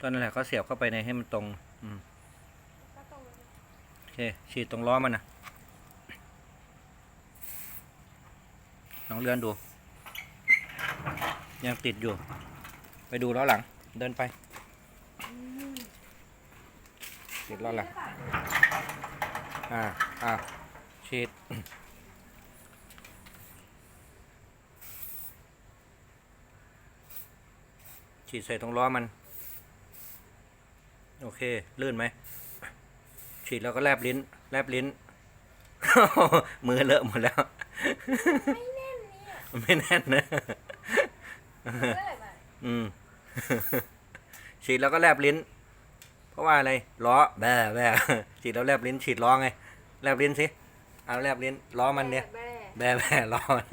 ก็นั่นแหละก็เสียบเข้าไปในให้มันตรง อืมโอเค ฉีดตรงล้อมันนะลองเลื่อนดู ยังติดอยู่ ไปดูล้อหลัง เดินไป ติดล้อหลัง อ่า อ่าฉีดฉีดใส่ตรงล้อมัน โอเค ลื่นไหม ฉีดแล้วก็แลบลิ้น แลบลิ้น มือเลอะหมดแล้ว ไม่แน่นเนี่ยมันไม่แน่นนะเลื่อยมาอืม ฉีดแล้วก็แลบลิ้น เพราะว่าอะไร ล้อแบ่แบ่ฉีดแล้วแลบลิ้น ฉีดล้อไง แลบลิ้นสิ เอาแลบลิ้น ล้อมันเนี่ย แบ่แบ่แบ่ล้อมัน